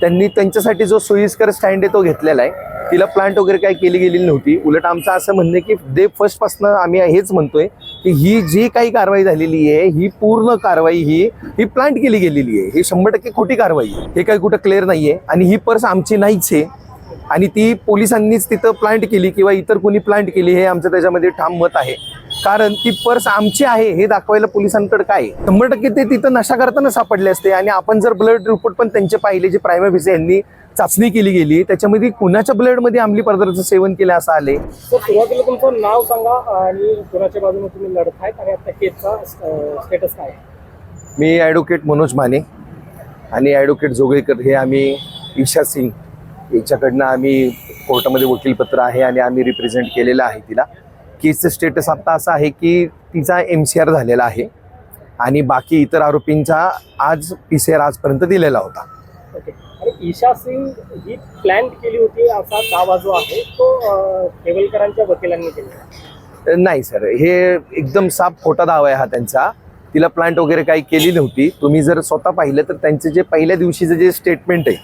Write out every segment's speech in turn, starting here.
त्यांनी त्यांच्यासाठी जो सोयीस्कर स्टँड आहे तो घेतलेला आहे. तिला प्लांट वगैरे काही केली गेलेली नव्हती. उलट आमचं असं म्हणणं आहे की डे फर्स्टपासून आम्ही हेच म्हणतोय की ही जी काही कारवाई झालेली आहे ही पूर्ण कारवाई ही ही प्लांट केली गेलेली आहे. ही शंभर टक्के खोटी कारवाई आहे. हे काही कुठं क्लिअर नाही आहे आणि ही पर्स आमची नाहीच आहे. आणि ती पोलिसांनीच तिथं प्लांट केली किंवा इतर कोणी प्लांट केली हे आमचं त्याच्यामध्ये ठाम मत आहे. कारण ती पर्स आमची आहे हे दाखवायला पोलिसांकडे काय आहे? शंभर टक्के ते तिथं नशा करताना सापडले असते आणि आपण जर ब्लड रिपोर्ट पण त्यांचे पाहिले जे प्रायमा भिसे यांनी चाचणी केली गेली त्याच्यामध्ये कुणाच्या ब्लडमध्ये अंमली पदार्थाचं सेवन केलं असं आले तर सुरुवातीला तुमचं नाव सांगा आणि कोणाच्या बाजूने तुम्ही लढत आहेत आणि आता केसचा स्टेटस काय आहे? मी ॲडव्होकेट मनोज माने आणि ॲडव्होकेट जोगळेकर हे आम्ही ईशा सिंग याच्याकडनं आम्ही कोर्टामध्ये वकीलपत्र आहे आणि आम्ही रिप्रेझेंट केलेलं आहे तिला केसचं स्टेटस आत्ता असं आहे की तिचा एम सी आर झालेला आहे. आणि बाकी इतर आरोपींचा आज पी सी आर आजपर्यंत दिलेला होता. ओके आणि ईशा सिंग ही प्लॅन केली होती असा दावा जो आहे तो केवलकरांच्या वकिलांनी केला नाही सर हे एकदम साफ खोटा दावा आहे हा त्यांचा. तिला प्लांट वगैरे काही केली नव्हती. तुम्ही जर स्वतः पाहिलं तर त्यांचे जे पहिल्या दिवशीचं जे स्टेटमेंट आहे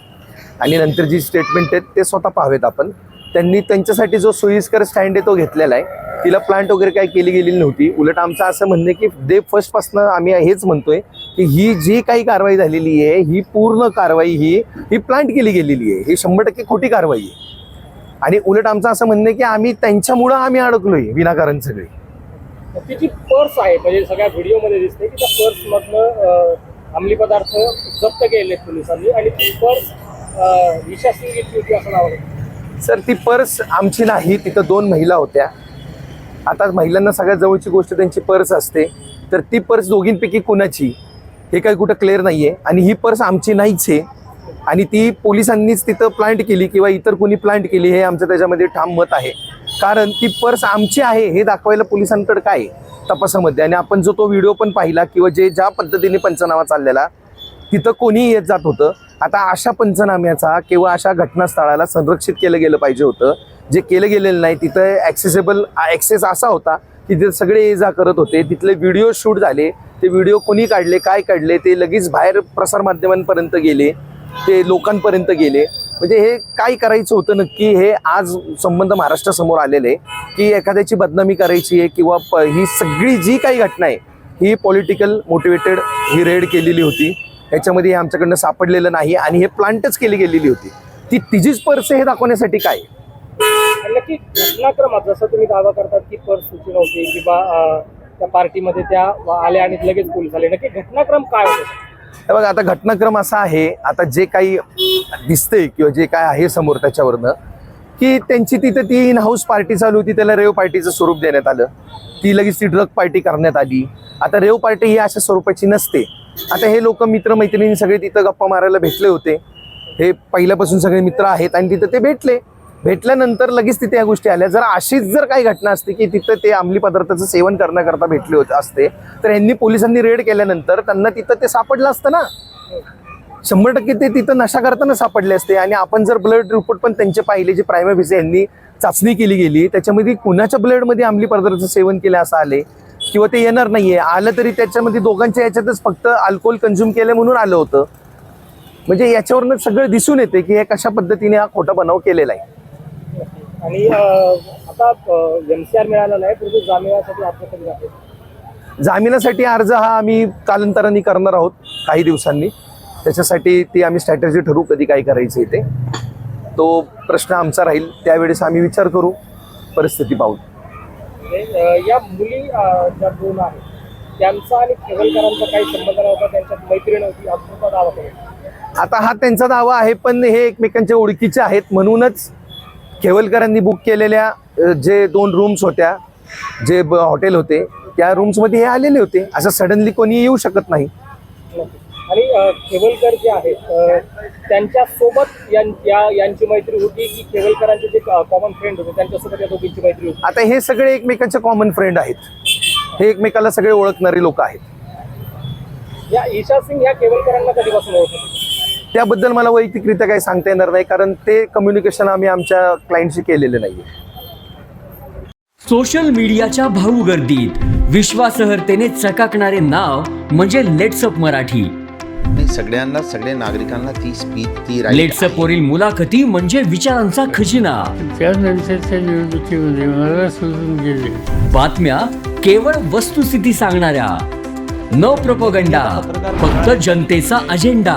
आणि नंतर जी स्टेटमेंट आहेत ते स्वतः पाहावेत आपण. त्यांनी त्यांच्यासाठी जो सोयीस्कर स्टँड आहे तो घेतलेला आहे. तिला प्लांट वगैरे काही केली गेलेली नव्हती. उलट आमचं असं म्हणणं की डे फर्स्टपासून आम्ही हेच म्हणतोय की ही जी काही कारवाई झालेली आहे ही पूर्ण कारवाई ही ही प्लांट केली गेलेली आहे. ही शंभर टक्के खोटी कारवाई आहे. आणि उलट आमचं असं म्हणणं की आम्ही त्यांच्यामुळं आम्ही अडकलोय विनाकारण सगळे. तिची पर्स आहे म्हणजे सगळ्या व्हिडिओमध्ये दिसते की त्या पर्स मधनं अंमली पदार्थ जप्त केले पोलिसांनी आणि ती पर्स घेतली होती असं नाव आहे. सर ती पर्स आमची नाही तिथं दोन महिला होत्या. आता महिलांना सगळ्यात जवळची गोष्ट त्यांची पर्स असते. तर ती पर्स दोघींपैकी कुणाची? हे काही कुठं क्लिअर नाही आहे आणि ही पर्स आमची नाहीच आहे. आणि ती पोलिसांनीच तिथं प्लांट केली किंवा इतर कोणी प्लांट केली हे आमचं त्याच्यामध्ये ठाम मत आहे. कारण ती पर्स आमची आहे हे दाखवायला पोलिसांकडे काय आहे? तपासामध्ये. आणि आपण जो तो व्हिडिओ पण पाहिला किंवा जे ज्या पद्धतीने पंचनामा चाललेला तिथं कोणीही येत जात होतं. आता अशा पंचनाम्याचा किंवा अशा घटनास्थळाला संरक्षित केलं गेलं पाहिजे होतं. जे केलं गेलेलं नाही तिथं ॲक्सेसेबल ॲक्सेस असा होता की तिथे सगळे ये जा करत होते. तिथले व्हिडिओ शूट झाले ते व्हिडिओ कोणी काढले काय काढले ते लगेच बाहेर प्रसारमाध्यमांपर्यंत गेले ते लोकांपर्यंत गेले. म्हणजे हे काय करायचं होतं नक्की हे आज संबंध महाराष्ट्रासमोर आलेले की एखाद्याची बदनामी करायची आहे किंवा प ही सगळी जी काही घटना आहे ही पॉलिटिकल मोटिवेटेड ही रेड केलेली होती. ह्याच्यामध्ये हे आमच्याकडनं सापडलेलं नाही आणि हे प्लांटच केली गेलेली होती. ती तिचीच पर्स हे दाखवण्यासाठी काय? नक्की घटनाक्रमात जसं तुम्ही दावा करतात की पर्स सुची नव्हती किंवा त्या पार्टीमध्ये त्या आल्या आणि लगेच पोलीस आले. नक्की घटनाक्रम काय होतं? हे बघा आता घटनाक्रम असा आहे आता जे काही दिसतंय किंवा जे काय आहे समोर त्याच्यावरनं की त्यांची तिथे ती इन हाऊस पार्टी चालू होती त्याला रेव पार्टीचं स्वरूप देण्यात आलं. ती लगेच ती ड्रग पार्टी करण्यात आली. आता रेव पार्टी ही अशा स्वरूपाची नसते. आता हे लोक मित्रमैत्रिणी सगळे तिथं गप्पा मारायला भेटले होते. हे पहिल्यापासून सगळे मित्र आहेत आणि तिथं ते भेटले. भेटल्यानंतर लगेच तिथे या गोष्टी आल्या. जर अशीच जर काही घटना असते की तिथं ते अंमली पदार्थाचं सेवन करण्याकरता भेटले होते असते तर यांनी पोलिसांनी रेड केल्यानंतर त्यांना तिथं ते सापडलं असतं ना. शंभर टक्के ते तिथं नशा करताना सापडले असते. आणि आपण जर ब्लड रिपोर्ट पण त्यांचे पाहिले जे प्रायमा भिसे यांनी चाचणी केली गेली त्याच्यामध्ये कुणाच्या ब्लडमध्ये अंमली पदार्थाचं सेवन केलं असं आले? किंवा ते येणार नाहीये. आलं तरी त्याच्यामध्ये दोघांच्या याच्यातच फक्त अल्कोहोल कन्झ्युम केलं म्हणून आलं होतं. म्हणजे याच्यावरनं सगळं दिसून येते की हे कशा पद्धतीने हा खोटा बनाव केलेला आहे. आणि आता एम सी आर मिळाला नाही परंतु जामिनासाठी अर्ज कधी जाते जामिनासाठी अर्ज हा आम्ही कालांतराने करणार आहोत काही दिवसांनी. त्याच्यासाठी ती आम्ही स्ट्रॅटेजी ठरवू कधी काय करायचं ते. तो प्रश्न आमचा राहील त्यावेळेस आम्ही विचार करू परिस्थिती पाहू म्हणजे, या मुली ज्या दोन आहेत त्यांचा आणि केवलकरांचा काही संबंध नव्हता त्यांच्यात मैत्री नव्हती दावा आता हा त्यांचा दावा आहे पण हे एकमेकांच्या ओळखीचे आहेत म्हणूनच खेवलकरांनी बुक केलेल्या जे दोन रूम्स होत्या जे हॉटेल होते त्या रूम्समध्ये हे आलेले होते. असं सडनली कोणी येऊ शकत नाही. आणि अं, केवलकर जे आहेत त्यांच्यासोबत यांची मैत्री होती की केवलकरांचे जे कॉमन फ्रेंड होते त्यांच्यासोबत या दोघींची मैत्री होती? आता हे सगळे एकमेकांचे कॉमन फ्रेंड आहेत. हे एकमेकाला सगळे ओळखणारे लोक आहेत. या ईशा सिंग या केवलकरांना कधीपासून ओळखत त्याबद्दल मला वैयक्तिकरित्या काही सांगता येणार नाही कारण ते कम्युनिकेशन आम्ही आमच्या क्लायंटशी केलेले नाही सोशल मीडियाच्या भाऊ गर्दीत विश्वासार्हतेने चकाकणारे नाव म्हणजे लेट्सअप मराठी. सगळ्यांना सगळ्या नागरिकांना ती स्पीच ती लेट्सअप. वरील मुलाखती म्हणजे विचारांचा खजिना. त्यानंतरच्या निवडणुकीमध्ये मला सोडून गेले. बातम्या केवळ वस्तुस्थिती सांगणाऱ्या. न प्रपोगंडा फक्त जनतेचा अजेंडा.